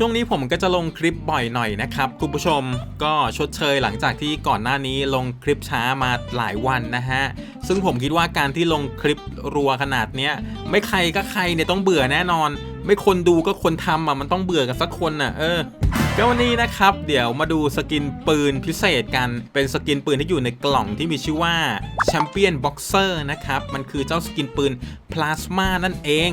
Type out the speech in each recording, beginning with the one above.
ช่วงนี้ผมก็จะลงคลิปบ่อยหน่อยนะครับคุณผู้ชมก็ชดเชยหลังจากที่ก่อนหน้านี้ลงคลิปช้ามาหลายวันนะฮะ ซึ่งผมคิดว่าการที่ลงคลิปรัวขนาดเนี้ยไม่ใครก็ใครเนี่ยต้องเบื่อแน่นอน ไม่คนดูก็คนทำอะมันต้องเบื่อกันสักคนอะเออ ก็วันนี้นะครับ เดี๋ยวมาดูสกินปืนพิเศษกัน เป็นสกินปืนที่อยู่ในกล่องที่มีชื่อว่า Champion Boxer นะครับ มันคือเจ้าสกินปืนพลาสมานั่นเอง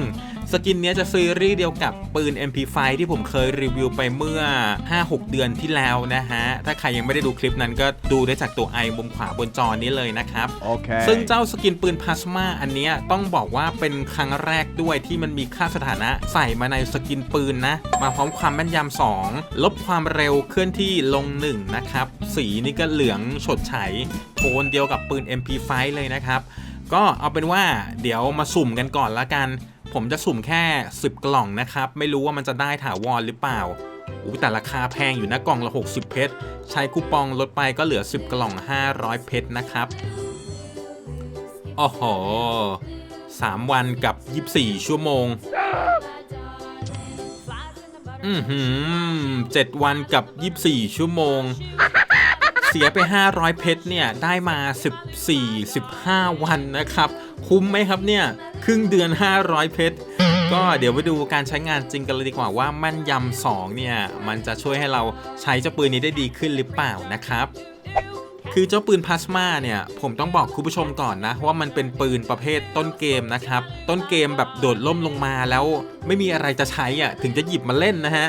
สกินเนี้ยจะซีรีส์เดียวกับปืน MP5 ที่ผมเคยรีวิวไปเมื่อ 5-6 เดือนที่แล้วนะฮะ ถ้าใครยังไม่ได้ดูคลิปนั้นก็ดูได้จากตัวไอมุมขวาบนจอนี้เลยนะครับ Okay. ซึ่งเจ้าสกินปืนพลาสมาอันเนี้ยต้องบอกว่าเป็นครั้งแรกด้วยที่มันมีค่าสถานะใส่มาในสกินปืนนะ มาพร้อมความแม่นยำ2ลบความเร็วเคลื่อนที่ลง1นะครับ สีนี่ก็เหลืองฉดฉายโทนเดียวกับปืน MP5 เลยนะครับ ก็เอาเป็นว่าเดี๋ยวมาสุ่มกันก่อนละกัน ผมจะสุ่มแค่ 10 กล่องนะครับ ไม่รู้ว่ามันจะได้ถาวรหรือเปล่าอู้แต่ราคาแพงอยู่นะกล่องละ 60 เพชร ใช้คูปองลดไปก็เหลือ 10 กล่อง 500 เพชรนะครับโอ้โหสามวันกับ 24 ชั่วโมง อืมเจ็ดวันกับ24ชั่วโมง เสียไป 500 เพชรเนี่ย ได้มา 14 15 วันนะครับ คุ้มไหมครับเนี่ย ครึ่งเดือน 500 เพชรก็เดี๋ยวไปดูการใช้งานจริงกันเลยดีกว่าว่ามั่นยำ2เนี่ย มันจะช่วยให้เราใช้เจ้าปืนนี้ได้ดีขึ้นหรือเปล่านะครับ คือเจ้าปืนพลาสมาเนี่ย ผมต้องบอกคุณผู้ชมก่อนนะ ว่ามันเป็นปืนประเภทต้นเกมนะครับ ต้นเกมแบบโดดล่มลงมาแล้วไม่มีอะไรจะใช้อะถึงจะหยิบมาเล่นนะฮะ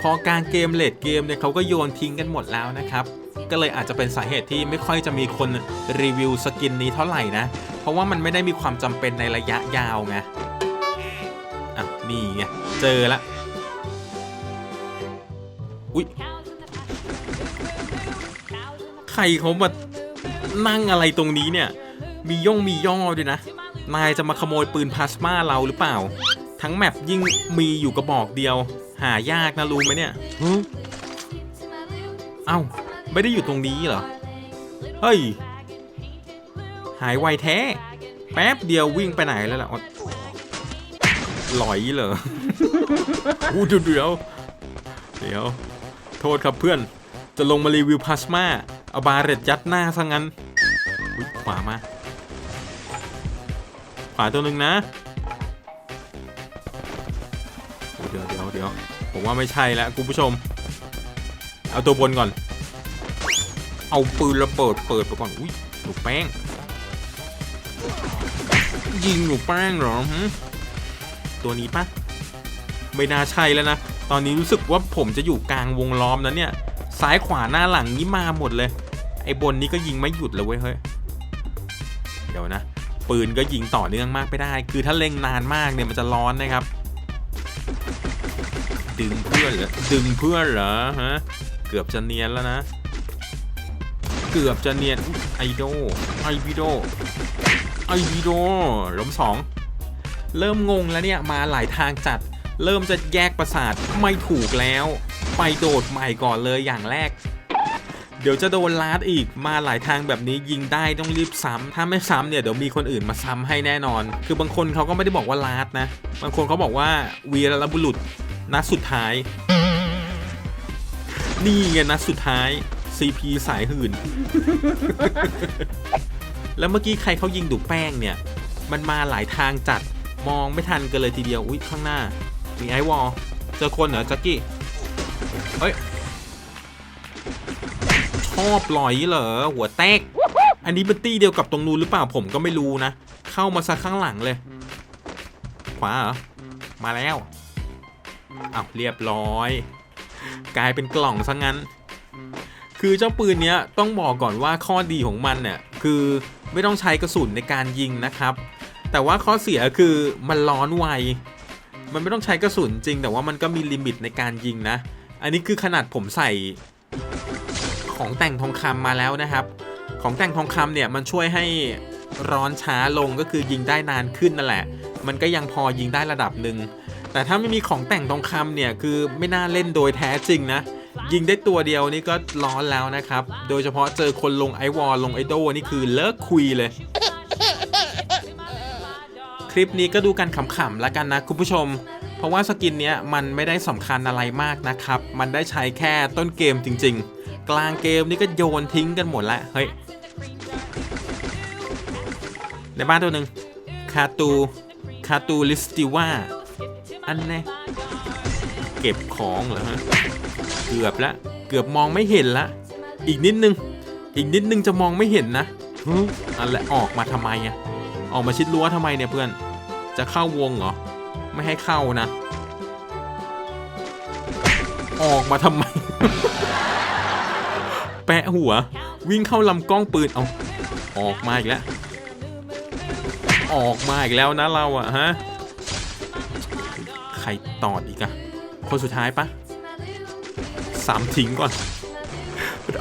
พอกลางเกมเลดเกมเนี่ยเขาก็โยนทิ้งกันหมดแล้วนะครับ ก็เลยอาจจะเป็นสาเหตุที่ไม่ค่อยจะมีคนรีวิวสกินนี้เท่าไหร่นะ เพราะว่ามันไม่ได้มีความจำเป็นในระยะยาวไงอะนี่ไงเจอละอุ๊ย รเขามานั่งอะไรตรงนี้เนี่ย มีย่องมีย่อด้วยนะ นายจะมาขโมยปืนพลาสมาเราหรือเปล่า ทั้งแมปยิ่งมีอยู่กระบอกเดียว หายากนะรู้ไหมเนี่ย Huh? เอ้าไม่ได้อยู่ตรงนี้เหรอ เฮ้ย หายไวแท้ แป๊บเดียววิ่งไปไหนแล้วล่ะอ๋อหลอยเหรออู้เดี๋ยวเดี๋ยวเดี๋ยว โทษครับเพื่อน จะลงมารีวิวพลาสมา เอาบาเรตยัดหน้าซะงั้นขวามา ขวาตัวหนึ่งนะ เดี๋ยวเดี๋ยวเดี๋ยวผมว่าไม่ใช่แล้วคุณผู้ชม เอาตัวบนก่อน เอาปืนระเบิดเปิดไปก่อน อุ้ยหนูแป้ง ยิงหนูแป้งเหรอตัวนี้ปะไม่น่าใช่แล้วนะ ตอนนี้รู้สึกว่าผมจะอยู่กลางวงล้อมนะเนี่ย ซ้ายขวาหน้าหลังนี้มาหมดเลย ไอ้บนนี้ก็ยิงไม่หยุดเลยเว้ยเฮ้ย เดี๋ยวนะ ปืนก็ยิงต่อเนื่องมากไม่ได้ คือถ้าเล็งนานมากเนี่ยมันจะร้อนนะครับ ดึงเพื่อนเหรอ ดึงเพื่อนเหรอฮะ เกือบจะเนียนแล้วนะ เกือบจะเนียนไอโดไอวิโดไอวิโดล้มสอง เริ่มงงแล้วเนี่ย มาหลายทางจัด เริ่มจะแยกประสาทไม่ถูกแล้ว ไปโดดใหม่ก่อนเลยอย่างแรก เดี๋ยวจะโดนลาดอีกมาหลายทางแบบนี้ยิงได้ต้องรีบซ้ำถ้าไม่ซ้ำเนี่ยเดี๋ยวมีคนอื่นมาซ้ำให้แน่นอน คือบางคนเขาก็ไม่ได้บอกว่าลาดนะ บางคนเขาบอกว่าวีรบุรุษนัดสุดท้าย นี่ไงนัดสุดท้าย CP สายหื่น แล้วเมื่อกี้ใครเขายิงดูแป้งเนี่ย มันมาหลายทางจัดมองไม่ทันกันเลยทีเดียว อุ๊ยข้างหน้ามีไอวอลเจอคนเหรอจ็กกี้ เฮ้ยชอบลอยเหรอหัวแตก อันนี้เป็นตี้เดียวกับตรงนู้นหรือเปล่าผมก็ไม่รู้นะ เข้ามาซะข้างหลังเลย ขวาเหรอ มาแล้วอ้าวเรียบร้อย กลายเป็นกล่องซะงั้น คือเจ้าปืนเนี้ยต้องบอกก่อนว่าข้อดีของมันเนี่ยคือไม่ต้องใช้กระสุนในการยิงนะครับ แต่ว่าข้อเสียคือมันร้อนไว มันไม่ต้องใช้กระสุนจริง แต่ว่ามันก็มีลิมิตในการยิงนะ อันนี้คือขนาดผมใส่ของแต่งทองคำมาแล้วนะครับ ของแต่งทองคำเนี่ยมันช่วยให้ร้อนช้าลงก็คือยิงได้นานขึ้นนั่นแหละ มันก็ยังพอยิงได้ระดับหนึ่ง แต่ถ้าไม่มีของแต่งทองคำเนี่ยคือไม่น่าเล่นโดยแท้จริงนะ ยิงได้ตัวเดียวนี่ก็ร้อนแล้วนะครับ โดยเฉพาะเจอคนลงไอวอลลงไอโดนี่คือเลิกคุยเลย คลิปนี้ก็ดูกันขำๆแล้วกันนะคุณผู้ชม เพราะว่าสกินเนี้ยมันไม่ได้สำคัญอะไรมากนะครับ มันได้ใช้แค่ต้นเกมจริง ๆ กลางเกมนี่ก็โยนทิ้งกันหมดแล้วเฮ้ยในบ้านตัวหนึ่งคาตูคาตูลิสติว่าอันแน่เก็บของเหรอฮะเกือบละเกือบมองไม่เห็นละ อีกนิดนึง อีกนิดนึงจะมองไม่เห็นนะฮึอันแหละออกมาทำไมอะ ออกมาชิดรั้วทำไมเนี่ยเพื่อน จะเข้าวงเหรอ ไม่ให้เข้านะ ออกมาทำไม แปะหัว วิ่งเข้าลำกล้องปืน เอา ออกมาอีกแล้ว ออกมาอีกแล้วนะเราอะฮะ ใครตอดอีกอะคนสุดท้ายปะสามทิ้งก่อน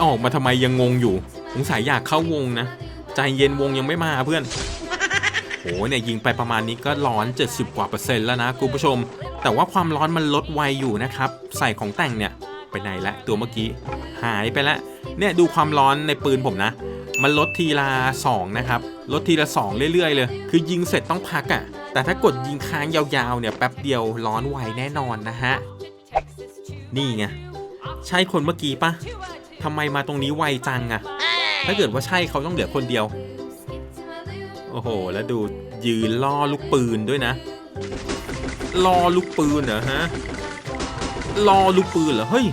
ออกมาทำไมยังงงอยู่ สงสัยอยากเข้าวงนะ ใจเย็นวงยังไม่มาเพื่อน เนี่ยยิงไปประมาณนี้ก็ร้อน 70 กว่าเปอร์เซ็นต์แล้วนะคุณผู้ชม แต่ว่าความร้อนมันลดไวอยู่นะครับ ใส่ของแต่งเนี่ยไปไหนละตัวเมื่อกี้หายไปล้วเนี่ยดูความร้อนในปืนผมนะ มันลดทีละ2นะครับลดทีละ 2 เรื่อยๆ เลย คือยิงเสร็จต้องพักอะ่ะ แต่ถ้ากดยิงค้างยาวๆเนี่ยแป๊บเดียวร้อนไวแน่นอนนะฮะนี่ไงใช่คนเมื่อกี้ปะทำไมมาตรงนี้ไวจังอะถ้าเกิดว่าใช่เขาต้องเหลือคนเดียว โอ้โห แล้วดูยืนล่อลูกปืนด้วยนะล่อลูกปืนเหรอฮะล่อลูกปืนเหรอเฮ้ย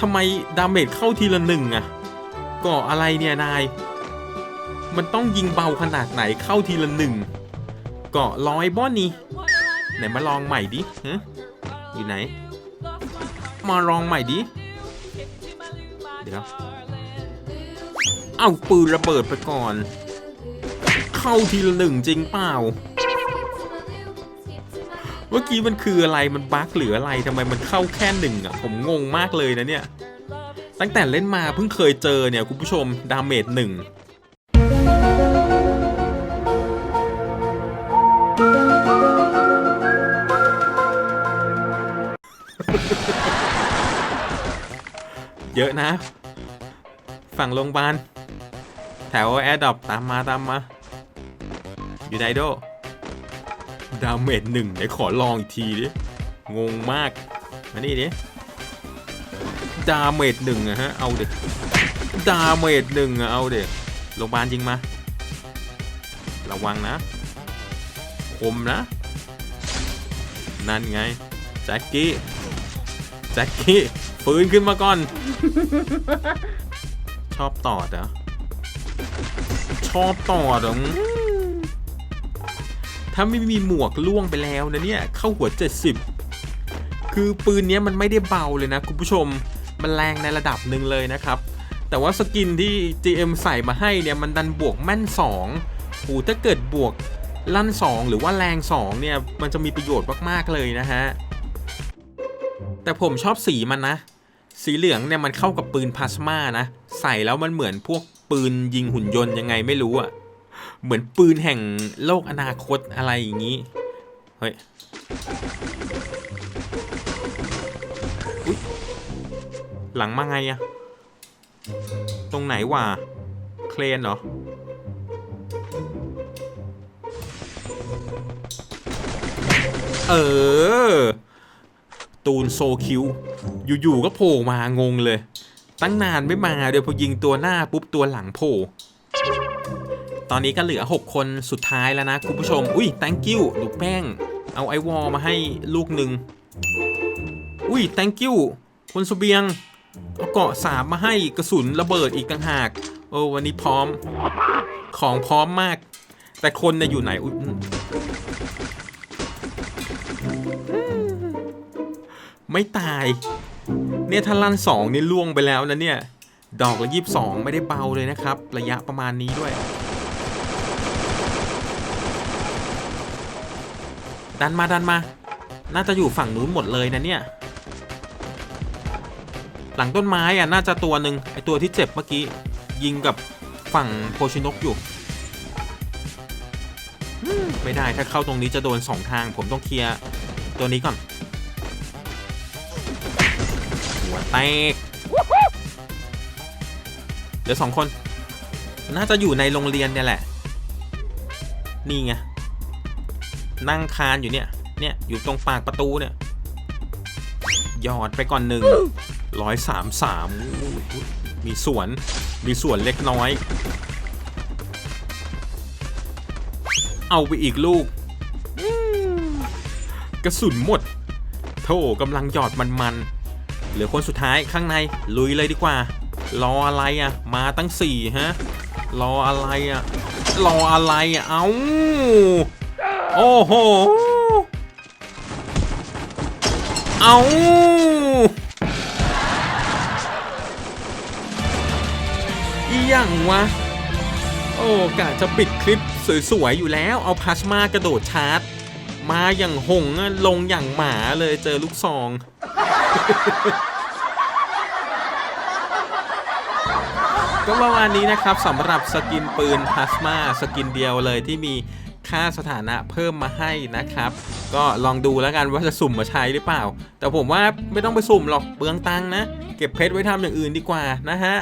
ทำไมดาเมจเข้าทีละหนึ่งอะก่ออะไรเนี่ยนาย มันต้องยิงเบาขนาดไหนเข้าทีละหนึ่งเกาะร้อยบ้อนนี่ไหนมาลองใหม่ดิฮะอยู่ไหน มาลองใหม่ดิเดี๋ยวเอาปืนระเบิดไปก่อน เข้าทีละหนึ่งจริงเปล่า เมื่อกี้มันคืออะไรมันบั๊กหรืออะไรทำไมมันเข้าแค่หนึ่งอะ ผมงงมากเลยนะเนี่ย ตั้งแต่เล่นมาเพิ่งเคยเจอเนี่ยคุณผู้ชมดาเมจหนึ่งเยอะนะ ฝั่งโรงพยาบาล แถวแอร์ดอปตามมาตามมา อยู่ไหนโดดาเมจหนึ่งไหนขอลองอีกทีดิ งงมาก มานี่ดิ ดาเมจหนึ่งอะฮะ เอาเด็ดาเมจหนึ่งอะเอาเด็โรงพยาบาลจริงมา ระวังนะ คมนะ นั่นไง แจ็คกี้ แจ็คกี้ ฟื้นขึ้นมาก่อน ชอบตอดเหรอ ชอบตอดเหรอ ถ้าไม่มีหมวกล่วงไปแล้วนะเนี่ยเข้าหัว 70 คือปืนนี้มันไม่ได้เบาเลยนะคุณผู้ชม มันแรงในระดับหนึ่งเลยนะครับ แต่ว่าสกินที่ GM ใส่มาให้เนี่ยมันดันบวกแม่น2หูถ้าเกิดบวกลั่น 2 หรือว่าแรง 2 เนี่ยมันจะมีประโยชน์มากๆเลยนะฮะ แต่ผมชอบสีมันนะ สีเหลืองเนี่ยมันเข้ากับปืนพลาสมานะ ใส่แล้วมันเหมือนพวกปืนยิงหุ่นยนต์ยังไงไม่รู้อะ เหมือนปืนแห่งโลกอนาคตอะไรอย่างนี้ เฮ้ยหลังมาไงอะตรงไหนวะ เคลนเหรอ เออ ตูนโซคิว อยู่ ๆ ก็โผล่มางงเลย ตั้งนานไม่มาเดี๋ยวพอยิงตัวหน้าปุ๊บตัวหลังโผล่ ตอนนี้ก็เหลือ 6 คนสุดท้ายแล้วนะคุณผู้ชม อุ้ย thank you ลูกแป้ง เอาไอวอลมาให้ลูกหนึ่ง อุ้ย thank you คนสเบียง เอาเกาะสามมาให้กระสุนระเบิดอีกต่างหากโอ้วันนี้พร้อม ของพร้อมมาก แต่คนเนี่ยอยู่ไหน อุ๊ยไม่ตาย เนี่ยถ้าลั่นสองนี่ล่วงไปแล้วนะเนี่ย ดอกละยี่สองไม่ได้เบาเลยนะครับ ระยะประมาณนี้ด้วย ดันมาดันมา น่าจะอยู่ฝั่งนู้นหมดเลยนะเนี่ย หลังต้นไม้อะน่าจะตัวหนึ่งไอตัวที่เจ็บเมื่อกี้ ยิงกับฝั่งโพชินกอยู่ไม่ได้ถ้าเข้าตรงนี้จะโดนสองทาง ผมต้องเคลียร์ตัวนี้ก่อน หัวแตกเดี๋ยวสองคน น่าจะอยู่ในโรงเรียนเนี่ยแหละ นี่ไง นั่งคานอยู่เนี่ย เนี่ย อยู่ตรงปากประตูเนี่ย หยอดไปก่อนหนึ่งร้อยสามสามมีสวน มีสวนเล็กน้อย เอาไปอีกลูก กระสุนหมดโธ่กำลังหยอดมันๆ เหลือคนสุดท้ายข้างใน ลุยเลยดีกว่า รออะไรอะ มาตั้งสี่ฮะ รออะไรอะ รออะไรอะ เอา โอ้โห เอาอีหยังวะ โอ้กะจะปิดคลิปสวย ๆ อยู่แล้ว เอาพลาสมากระโดดชาร์จ มาอย่างหงส์อะลงอย่างหมาเลยเจอลูกซองก็ประมาณนี้นะครับสำหรับสกินปืนพลาสมาสกินเดียวเลยที่มี ค่าสถานะเพิ่มมาให้นะครับ ก็ลองดูแล้วกันว่าจะสุ่มมาใช้หรือเปล่า แต่ผมว่าไม่ต้องไปสุ่มหรอกเปลืองตังนะ เก็บเพชรไว้ทำอย่างอื่นดีกว่านะฮะ